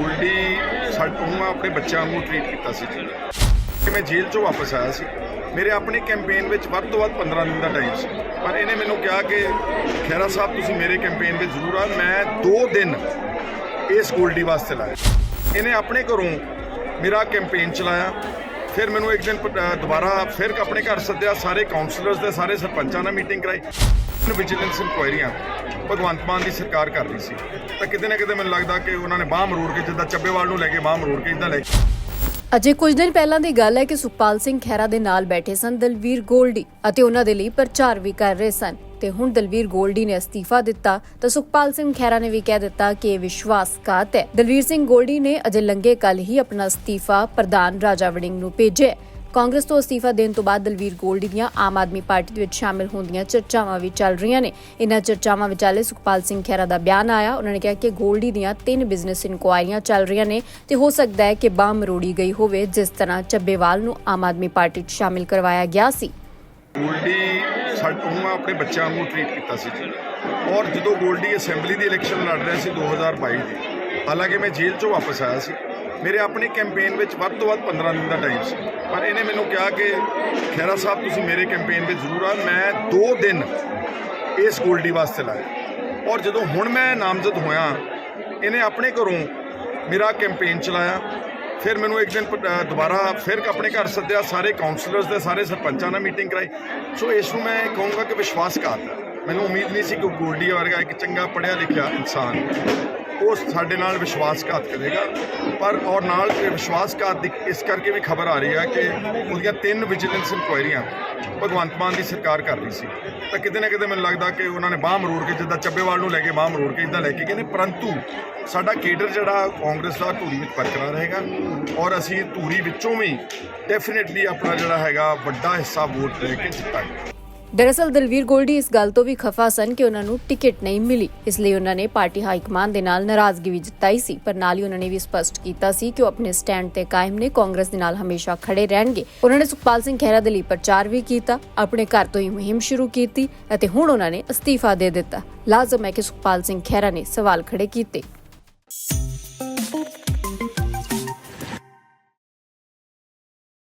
ਗੋਲਡੀ ਸਾਨੂੰ ਆਪਣੇ ਬੱਚਿਆਂ ਨੂੰ ਟ੍ਰੀਟ ਕੀਤਾ ਸੀ ਜੀ। ਕਿ ਮੈਂ ਜੇਲ੍ਹ ਚੋਂ ਵਾਪਸ ਆਇਆ ਸੀ। ਮੇਰੇ ਆਪਣੇ ਕੈਂਪੇਨ ਵਿੱਚ ਵੱਧ ਤੋਂ ਵੱਧ 15 ਦਿਨ ਦਾ ਟਾਈਮ ਸੀ। ਪਰ ਇਹਨੇ ਮੈਨੂੰ ਕਿਹਾ ਕਿ ਖੈਰਾ ਸਾਹਿਬ, ਤੁਸੀਂ ਮੇਰੇ ਕੈਂਪੇਨ ਵਿੱਚ ਜ਼ਰੂਰ ਆ ਮੈਂ 2 ਦਿਨ ਇਸ ਗੋਲਡੀ ਵਾਸਤੇ ਲਾਇਆ। ਇਹਨੇ ਆਪਣੇ ਘਰੋਂ ਮੇਰਾ ਕੈਂਪੇਨ ਚਲਾਇਆ। ਫਿਰ ਮੈਨੂੰ ਇੱਕ ਦਿਨ ਦੁਬਾਰਾ ਫਿਰ ਆਪਣੇ ਘਰ ਸੱਦਿਆ, ਸਾਰੇ ਕਾਉਂਸਲਰਸ ਦੇ, ਸਾਰੇ ਸਰਪੰਚਾਂ ਨਾਲ ਮੀਟਿੰਗ ਕਰਾਈ। ਵਿਜੀਲੈਂਸ ਇਨਕੁਆਇਰੀਆਂ ਭਗਵੰਤ ਮਾਨ ਦੀ ਸਰਕਾਰ ਕਰ ਰਹੀ ਸੀ। ਤਾਂ ਕਿਤੇ ਨਾ ਕਿਤੇ ਮੈਨੂੰ ਲੱਗਦਾ ਕਿ ਉਹਨਾਂ ਨੇ ਬਾਹ ਮਰੋੜ ਕੇ ਜਿੱਦਾਂ ਚੱਬੇਵਾਲ ਨੂੰ ਲੈ ਕੇ ਬਾਹ ਮਰੋੜ ਕੇ ਇਦਾਂ ਲੈ ਅਜੇ ਕੁਝ ਦਿਨ ਪਹਿਲਾਂ ਦੀ ਗੱਲ ਹੈ ਕਿ ਸੁਖਪਾਲ ਸਿੰਘ ਖਹਿਰਾ ਦੇ ਨਾਲ ਬੈਠੇ ਸਨ ਦਲਵੀਰ ਗੋਲਡੀ ਅਤੇ ਉਹਨਾਂ ਦੇ ਲਈ ਪ੍ਰਚਾਰ ਵੀ ਕਰ ਰਹੇ ਸਨ। ਤੇ ਹੁਣ ਦਲਵੀਰ ਗੋਲਡੀ ਨੇ ਅਸਤੀਫਾ ਦਿੱਤਾ ਤਾਂ ਸੁਖਪਾਲ ਸਿੰਘ ਖਹਿਰਾ ਨੇ ਵੀ ਕਹਿ ਦਿੱਤਾ ਕਿ ਇਹ ਵਿਸ਼ਵਾਸਘਾਤ ਹੈ। ਦਲਵੀਰ ਸਿੰਘ ਗੋਲਡੀ ਨੇ ਅਜੇ ਲੰਗੇ ਕੱਲ ਹੀ ਆਪਣਾ ਅਸਤੀਫਾ ਪ੍ਰਧਾਨ ਰਾਜਾ ਵੜਿੰਗ ਨੂੰ ਭੇਜਿਆ ਕਾਂਗਰਸ ਤੋਂ ਅਸਤੀਫਾ ਦੇਣ ਤੋਂ ਬਾਅਦ ਦਲਵੀਰ ਗੋਲਡੀ ਦੀਆਂ ਆਮ ਆਦਮੀ ਪਾਰਟੀ ਦੇ ਵਿੱਚ ਸ਼ਾਮਿਲ ਹੋਣ ਦੀਆਂ ਚਰਚਾਵਾਂ ਵੀ ਚੱਲ ਰਹੀਆਂ ਨੇ। ਇਨ੍ਹਾਂ ਚਰਚਾਵਾਂ ਵਿਚਾਲੇ ਸੁਖਪਾਲ ਸਿੰਘ ਖਹਿਰਾ ਦਾ ਬਿਆਨ ਆਇਆ। ਉਹਨਾਂ ਨੇ ਕਿਹਾ ਕਿ ਗੋਲਡੀ ਦੀਆਂ ਤਿੰਨ ਬਿਜ਼ਨਸ ਇਨਕੁਆਇਰੀਆਂ ਚੱਲ ਰਹੀਆਂ ਨੇ ਤੇ ਹੋ ਸਕਦਾ ਹੈ ਕਿ ਬਾਹ ਮਰੋੜੀ ਗਈ ਹੋਵੇ, ਜਿਸ ਤਰ੍ਹਾਂ ਚੱਬੇਵਾਲ ਨੂੰ ਆਮ ਆਦਮੀ ਪਾਰਟੀ 'ਚ ਸ਼ਾਮਿਲ ਕਰਵਾਇਆ ਗਿਆ ਸੀ। ਗੋਲਡੀ ਸਾਨੂੰ ਆਪਣੇ ਬੱਚਿਆਂ ਨੂੰ ਟ੍ਰੀਟ ਕੀਤਾ ਸੀ ਜੀ। ਔਰ ਜਦੋਂ ਗੋਲਡੀ ਅਸੈਂਬਲੀ ਦੀ ਇਲੈਕਸ਼ਨ ਲੜ ਰਿਹਾ ਸੀ 2022 ਦੀ, ਹਾਲਾਂਕਿ ਮੈਂ ਜੇਲ੍ਹ ਚੋਂ ਵਾਪਸ ਆਇਆ ਸੀ। ਮੇਰੇ ਆਪਣੇ ਕੈਂਪੇਨ ਵਿੱਚ ਵੱਧ ਤੋਂ ਵੱਧ 15 ਦਿਨ ਦਾ ਟਾਈਮ ਸੀ। ਪਰ ਇਹਨੇ ਮੈਨੂੰ ਕਿਹਾ ਕਿ ਖੈਰਾ ਸਾਹਿਬ, ਤੁਸੀਂ ਮੇਰੇ ਕੈਂਪੇਨ ਵਿੱਚ ਜ਼ਰੂਰ ਆ ਮੈਂ 2 ਦਿਨ ਇਸ ਗੋਲਡੀ ਵਾਸਤੇ ਲਾਇਆ। ਔਰ ਜਦੋਂ ਹੁਣ ਮੈਂ ਨਾਮਜ਼ਦ ਹੋਇਆ, ਇਹਨੇ ਆਪਣੇ ਘਰੋਂ ਮੇਰਾ ਕੈਂਪੇਨ ਚਲਾਇਆ। ਫਿਰ ਮੈਨੂੰ ਇੱਕ ਦਿਨ ਦੁਬਾਰਾ ਫਿਰ ਆਪਣੇ ਘਰ ਸੱਦਿਆ, ਸਾਰੇ ਕਾਉਂਸਲਰਸ ਦੇ, ਸਾਰੇ ਸਰਪੰਚਾਂ ਨਾਲ ਮੀਟਿੰਗ ਕਰਾਈ। ਸੋ ਇਸ ਨੂੰ ਮੈਂ ਕਹੂੰਗਾ ਕਿ ਵਿਸ਼ਵਾਸਘਾਤ ਹੈ ਮੈਨੂੰ ਉਮੀਦ ਨਹੀਂ ਸੀ ਕਿ ਗੋਲਡੀ ਵਰਗਾ ਇੱਕ ਚੰਗਾ ਪੜ੍ਹਿਆ ਲਿਖਿਆ ਇਨਸਾਨ ਉਹ ਸਾਡੇ ਨਾਲ ਵਿਸ਼ਵਾਸਘਾਤ ਕਰੇਗਾ। ਪਰ ਔਰ ਨਾਲ ਇਹ ਵਿਸ਼ਵਾਸਘਾਤ ਦੀ ਇਸ ਕਰਕੇ ਵੀ ਖਬਰ ਆ ਰਹੀ ਹੈ ਕਿ ਉਹਦੀਆਂ ਤਿੰਨ ਵਿਜੀਲੈਂਸ ਇਨਕੁਆਇਰੀਆਂ ਭਗਵੰਤ ਮਾਨ ਦੀ ਸਰਕਾਰ ਕਰ ਰਹੀ ਸੀ। ਤਾਂ ਕਿਤੇ ਨਾ ਕਿਤੇ ਮੈਨੂੰ ਲੱਗਦਾ ਕਿ ਉਹਨਾਂ ਨੇ ਬਾਹ ਮਰੋੜ ਕੇ ਜਿੱਦਾਂ ਚੱਬੇਵਾਲ ਨੂੰ ਲੈ ਕੇ ਬਾਹ ਮਰੋੜ ਕੇ ਇਦਾਂ ਲੈ ਕੇ ਗਏ ਨੇ ਪਰੰਤੂ ਸਾਡਾ ਕੇਡਰ ਜਿਹੜਾ ਕਾਂਗਰਸ ਦਾ ਧੂਰੀ ਵਿੱਚ ਬਰਕਰਾਰ ਰਹੇਗਾ ਔਰ ਅਸੀਂ ਧੂਰੀ ਵਿੱਚੋਂ ਵੀ ਡੈਫੀਨਿਟਲੀ ਆਪਣਾ ਜਿਹੜਾ ਹੈਗਾ ਵੱਡਾ ਹਿੱਸਾ ਵੋਟ ਲੈ ਕੇ ਜਿੱਤਾਂਗੇ। ਦਰਅਸਲ ਦਲਵੀਰ ਗੋਲਡੀ ਇਸ ਗੱਲ ਤੋਂ ਵੀ ਖਫਾ ਸਨ ਕਿ ਉਹਨਾਂ ਨੂੰ ਟਿਕਟ ਨਹੀਂ ਮਿਲੀ। ਇਸ ਲਈ ਉਹਨਾਂ ਨੇ ਪਾਰਟੀ ਹਾਈ ਹਾਈਕਮਾਨ ਦੇ ਨਾਲ ਨਾਰਾਜ਼ਗੀ ਵੀ ਜਤਾਈ ਸੀ, ਪਰ ਨਾਲ ਹੀ ਉਹਨਾਂ ਨੇ ਵੀ ਸਪਸ਼ਟ ਕੀਤਾ ਸੀ ਕਿ ਉਹ ਆਪਣੇ ਸਟੈਂਡ ਤੇ ਕਾਇਮ ਨੇ, ਕਾਂਗਰਸ ਦੇ ਨਾਲ ਹਮੇਸ਼ਾ ਖੜੇ ਰਹਿਣਗੇ। ਉਹਨਾਂ ਨੇ ਸੁਖਪਾਲ ਸਿੰਘ ਖਹਿਰਾ ਦੇ ਲਈ ਪ੍ਰਚਾਰ ਵੀ ਕੀਤਾ, ਆਪਣੇ ਘਰ ਤੋਂ ਹੀ ਮੁਹਿੰਮ ਸ਼ੁਰੂ ਕੀਤੀ ਅਤੇ ਹੁਣ ਉਹਨਾਂ ਨੇ ਅਸਤੀਫਾ ਦੇ ਦਿੱਤਾ। ਲਾਜ਼ਮ ਹੈ ਕਿ ਸੁਖਪਾਲ ਸਿੰਘ ਖਹਿਰਾ ਨੇ ਸਵਾਲ ਖੜੇ ਕੀਤੇ।